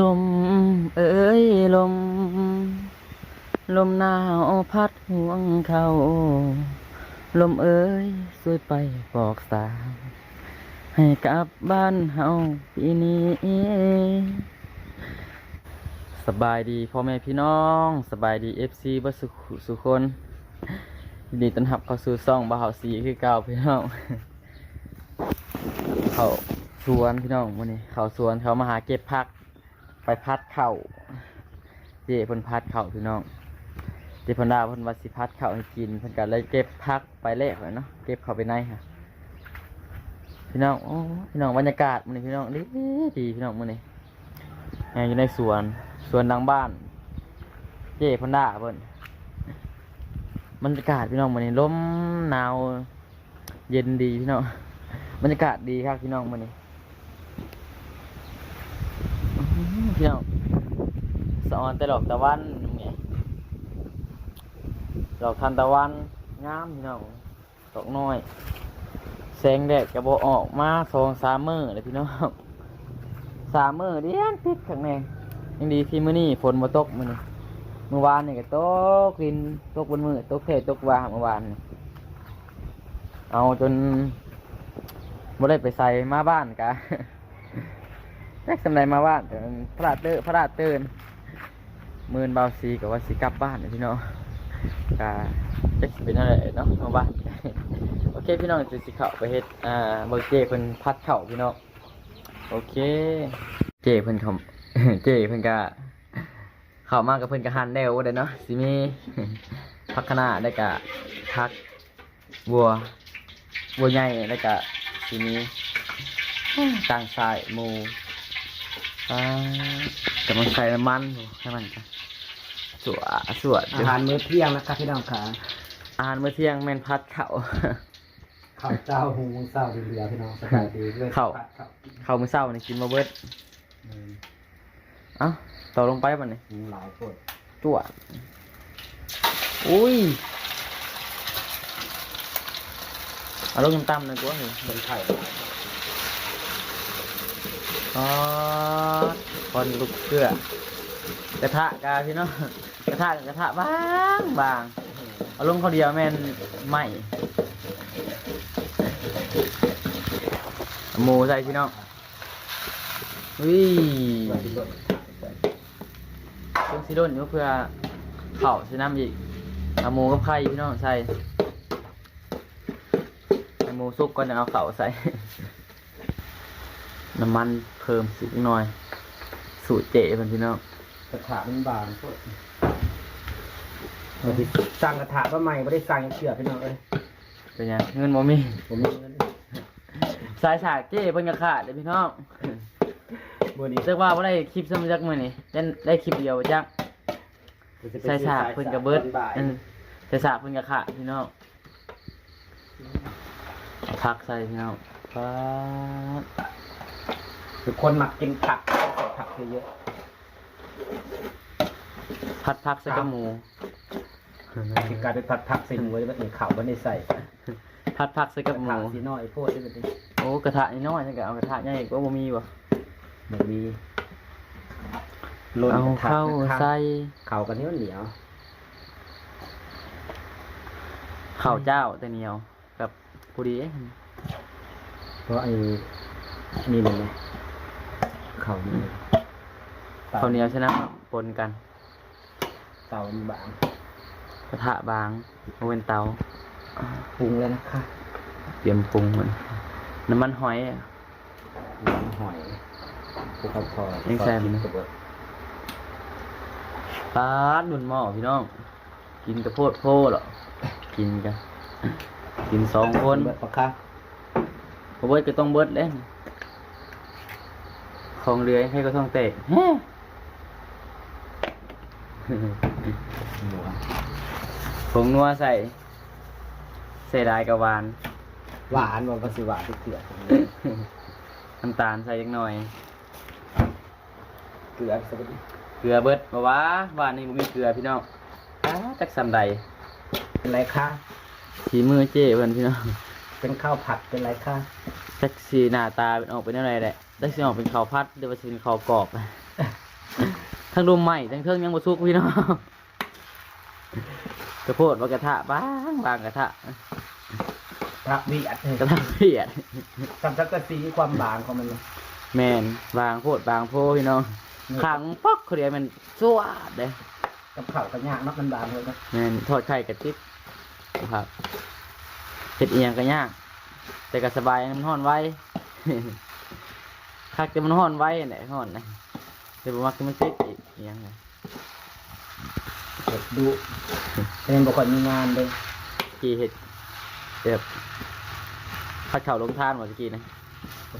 ลม เอ้ยลม ลมหนาวพัดห่วงเขาลมเอ้ยช่วยไปบอกสาวให้กลับบ้านเฮาปีนี้ สบายดีพ่อแม่พี่น้อง สบายดีเอฟซีบัสุขุสุคนยินดีต้อนรับเข้าสู่ซ่องบ่าวสีคือเก่าพี่น้องเขาสวนพี่น้องวันนี้เขาสวนเขามาหาเก็บผัก ไปพัดเข่าเจเพิ่นพัดเข่าพี่น้องเจพนดาเพิ่นว่าสิพัดเข่าให้กินเพิ่นก็เลยเก็บผักไปแลกเลยเนาะเก็บเข้าไปในค่ะพี่น้องโอ้พี่น้องบรรยากาศมื้อนี้พี่น้องดีดีพี่น้องมื้อนี้แม่อยู่ในสวนสวนหลังบ้าน เจเพิ่นดาเพิ่นบรรยากาศพี่น้องมื้อนี้ลมหนาว เย็นดีพี่น้องบรรยากาศดีครับพี่น้องมื้อนี้ อื้อหือ พี่น้องสอนแต่ดอกตะวันเนี่ยดอกทานตะวันงามพี่น้องดอกน้อยแสงแดดกระโบออกมาสองสามมือเลยพี่น้องสามมือเดียนพิษข้างในยังดีที่มื้อนี้ฝนมาตกมื้อนี้เมื่อวานนี่ก็ตกลินตกบนมือตกเทตกวาเมื่อวานเอาจนบ่ได้ไปใส่มาบ้านกะ แจ็คสำไรมาบ้านแต่มันพระราชเตอพระราชเตือนมื่นเบาซีกับว่าสีกลับบ้านนะพี่น้องกาแจ็คสิเป็นอะไรเนาะมาบ้านโอเคพี่น้องจะสิเข่าไปเฮ็ดอ่าเบอร์เจเพิ่นพัดเข่าพี่น้องโอเค เจเพิ่นเขาเจเพิ่นก็เข้ามากับเพิ่นก็หันแล้วว่าเด้อเนาะสิมีพักคณะได้วกะพักบัวบัวใหญ่แล้วก็สิมีต่างสายหมู อ่าแต่มันใส่น้ำมันอยู่ให้มันจ้ะสวสวดอาหารมื้อเที่ยงนะครับพี่น้องขาอาหารมื้อเที่ยงแม่นพัดเขาข้าวเจ้าหุงเศร้าดีเหลือพี่น้องสบายดีเลยข้าวข้าวเขาวมื้อเช้านี่กินมาเบิดอืมเอ้าต่อลงไปบัดนี้หุงหลายคนจวดอุ้ยเอาลงต่ำๆหน่อยกูว่าเฮ้ยเป็นไข่ อ๋อคนลูกเกลือกระทะกาพี่น้องกระทะกับกระทะบางบางเอาลงเขาเดียวแม่นไหมหมูใส่พี่น้องวิส่วนที่ลดเครื่องซีโร่นี่เพื่อเข่าใส่น้ำอีกเอาหมูกับไข่พี่น้องใส่ให้หมูสุกก่อนจะเอาเข่าใส่ น้ำมันเพิ่มสิกหน่อย สูตรเจ๋เพิ่นพี่น้องกระถางมันบางโคตรวันที่สั่งกระถางก็ใหม่ไม่ได้สั่งเชื่อพี่น้องเลยเป็นยังเงินบ่มีผมมีเงินสายฉากเจ้เพิ่นก็ขาดเลยพี่น้องบัวนี้เรียกว่าบ่ได้คลิปซ้ำจักมื้อนี้ได้ได้คลิปเดียวจักสายฉากเพิ่นก็เบิดบ่ายอืมสายฉากเพิ่นก็ขาดพี่น้องเอาพักใส่พี่น้องป๊าด คือคนหมักกินผักใส่ผักเยอะพัดพักใส่กับหมูๆคือกลายเป็นผัดผักใส่หมูไว้แบบนี้ข้าวไม่ได้ใส่พัดพักใส่กับหมูสีน้อยโพดได้แบบนี้โอ้กระทะนี่น้อยจังก็เอากระทะใหญ่ก็บ่มีบ่เหมือนมีล้นเอากระทะเข้านะครับใส่ข้าวกันเหนียวเหนียวข้าวเจ้าแต่เหนียวกับผู้ดีเองเพราะไอ้นี่เลยไงข้าวนี่ข้าวเหนียวชนะปนกัน เตามันบางกระทะบางบ่เป็นเตาปรุงเลยนะคะ เตรียมปรุงเหมือนน้ำมันหอยอะ น้ำหอยภูเขาพอยังแซ่บอยู่นะซอสพริกกระเบิดปาดหนุนหม้อพี่น้อง กินกระโพดโพดหรอกินกัน กินสองคนเบิดปะคะพอเบิดก็ต้องเบิดเล่น ของเรือให้ก็ต้องเตะแฮ่หมูอะผงนัวใส่ ใส่ได้กับหวาน หวานมันก็สิหวานที่เกลือน้ำตาลใส่เล็กหน่อยเกลือสักนิดเกลือเบิดมาว่าหวานนี่มันมีเกลือพี่น้องอ้าจักสำใดเป็นไรคะสีมือเจ้เพิ่นพี่น้องเป็นข้าวผัดเป็นไรคะจักสีหน้าตาเป็นออกเป็นอะไรแหละ จักสีออกเป็นข้าวพัดหรือว่าสิเป็นข้าวกรอบ ทั้งดมใหม่ทั้งเทิงยังบ่สุกพี่น้องกระโพดว่ากระทะบางบางกระทะพระวิอัดกระทะเพียดทำสักกะสีความบางของมันเลยแมนบางโพดบางโพพี่น้องขังป๊อกเขาเดียวมันสวดเลยกับข้าวกับยากนักมันบางเลยนะแมนทอดไข่กระติบครับเห็ดเอียงก็ยาก แต่ก็สบายมันห่อนไว้ คักแต่มันห่อนไว้ไหนห่อนนะแต่บ่มักที่มันติดอีกเอียงไงเด็กดูเป็นบอกว่ามีงานเลยกี่เห็ดแบบพัดเข่าลงทานหมดเมื่อกี้นะ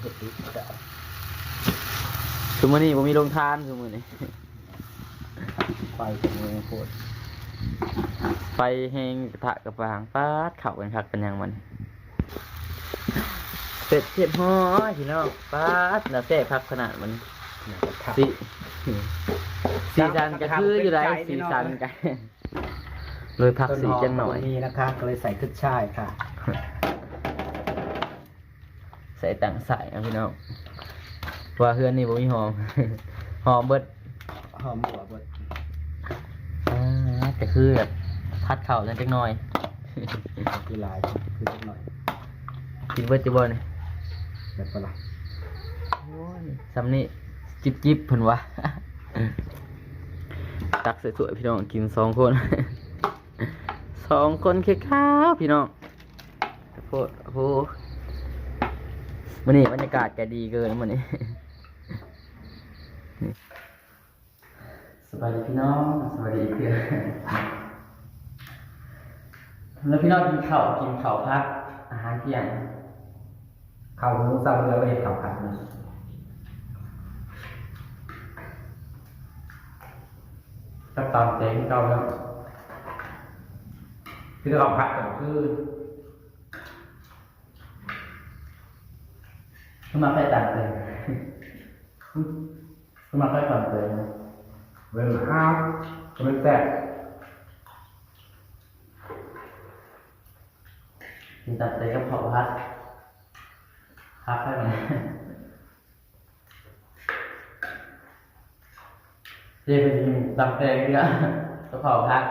เด็กดูจะคือมื้อนี้ผมมีลงทานคือมื้อนี้ ไปกับมือโคตรไฟแหงกระทะกระปางปาดเข่ากันคักกันยังมัน เป็ดเทียบห้อยพี่น้องปาดแล้วแซ่คักขนาดมันสีสีสันก็คืออยู่ไรสีสันกันเลยพักสีจังหน่อยมีนะคะก็เลยใส่ขึ้นช่ายค่ะ ใส่ต่างใส่นะพี่น้องว่าเฮือนนี่บ่มีหอม หอมเบิดหอมหัวบดอ่าแต่คือแบบพัดเข่าจังจังหน่อยคือลายคือสักหน่อยกินเบิดจะบ่เนี่ย แบบปะล่ะสำนี่จิบจิบเพิ่นวะ ตักสวยๆพี่น้องกินสองคน สองคนแค่ข้าวพี่น้องโพดโอ้โหวันนี้บรรยากาศแกดีเกินวันนี้สวัสดีพี่น้องสวัสดีเพื่อนแล้วพี่น้องกินข้าวกินข้าวพักอาหารเที่ยง ข้าวหมูสับแล้วเห็ดข้าวผัดนี่กับตามเต็งเก่าแล้วคือข้าวผัดก็คือขึ้นมาค่ตามเต็งขึ้นมาค่ตามเต็งเวลาอ้าวก็ไม่แซ่บกินตามเต็งกับข้าวพัก พักไปไหมเจ๊เป็นตามเต็งเนี่ยกับข้าวพัก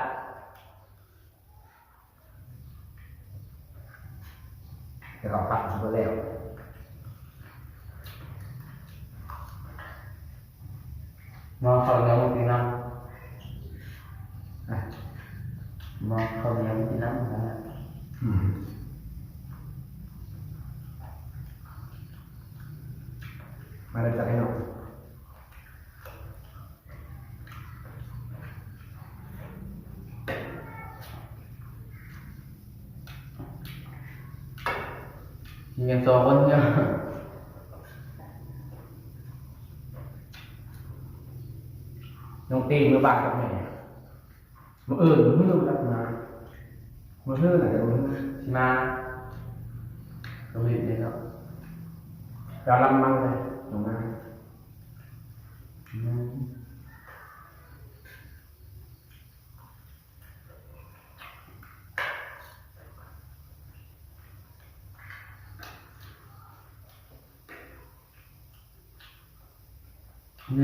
แต่ข้าวผัดสุดแล้วมองข้าวเหนียวกินน้อะำมองข้าวเหนียวกินน้ำนะ yang soalnya Nông tiền mới bài trong này Mà ừ nó mới luôn đặt mà Mà hư là đồ mà Đồ hiện này đó Đó lăm măng này Đồ ngay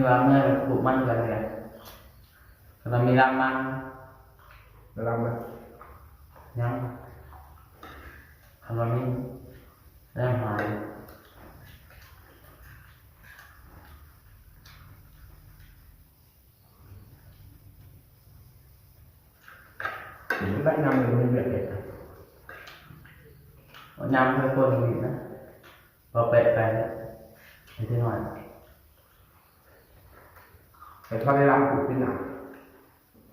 20 bộ manh gần này Rồi 15 manh 15 manh Nhắm Thành vào mình Đem hỏi Đến lại năm mình mới việc đấy Có năm thôi cô nghỉ đó. Và bệ cái đấy Thế thế hỏi. แต่ถ้าเมื่อปลูกมันกันเลยเรารังมันเราลำมายังทำเราไม่เริ่มไปได้นำเลยมันเบียดเลยน้ำค่อยไปแล้วไอ้ที่หน่อยแต่พอได้ลำปลูกที่หนั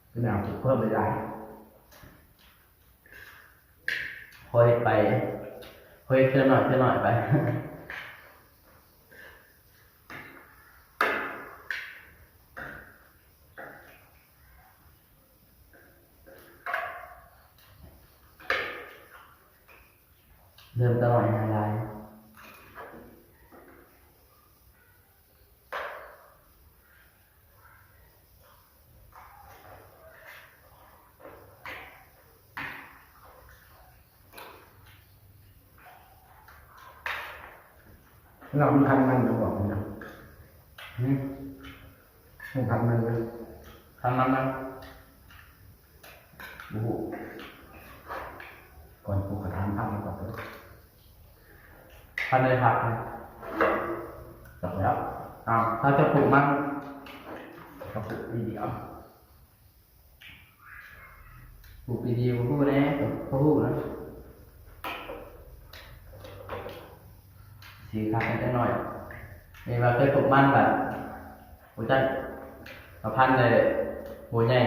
กที่หนักปลูกเพิ่มไม่ได้ค่อยไปค่อยเท่าหน่อยเท่าหน่อยไป เริ่มต้นอะไรเราพันมันก็บอกนะนี่พันมันนะพันมันนะโอ้ พันเลยผักนะจบแล้วอ้าวถ้าจะปลูกมันก็ปลูกดีๆเอาปลูกดีๆผมพูดนะเขาพูดนะสีขาดนิดหน่อยนี่ว่าเคยปลูกมันแบบหัวใจมาพันเลยหัวใหญ่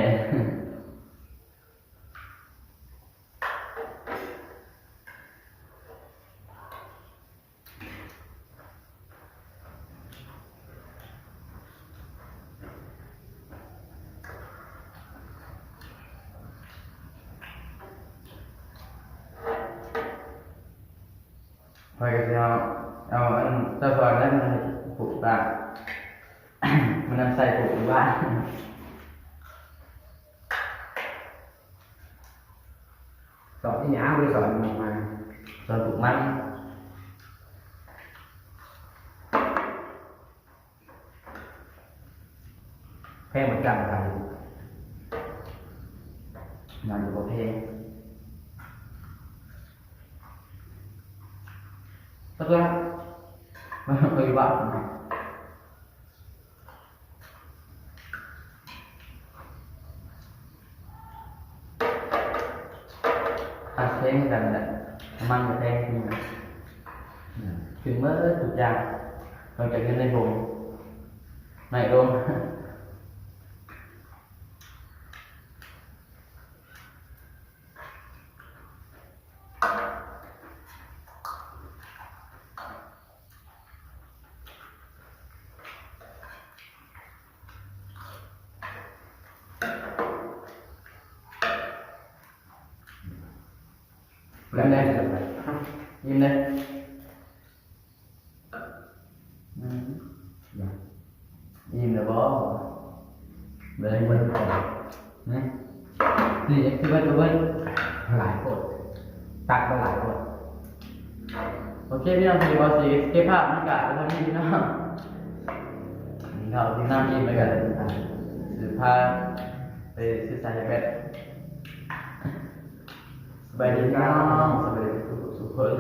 อยก็จะเอาเอาอันเจ้าซอนั้นมาปลูกบ้านมันนำใส่ปลูกอยู่บ้านสอนที่หยาบริสอนมาซอยปลูกมันแพงเหมือนกันครับมันอยู่กับเพลงสักแล้ว มันเคยบ้านตัดเพลงกันแหละน้ำมัน กับเลงขึ้นเมื่อทุกอย่างมันจะขึ้นในผมไม่รวมแล้วแน่ไปยิ้มเลยอืมยิ้มเลยบ่เลยเบิ้ลก่อนนี่นี่คือว่าตัวเบิ้ลหลายคนตัดมาหลายคนโอเคพี่น้องคือว่าสีเก็บภาพบรรยากาศไปทำนี่พี่น้องนี่เขาที่น้ำยิ้มไปกันสืบพาไปซื้อสายแบต สบายดีพี่น้องสบายดีทุกๆทุกคน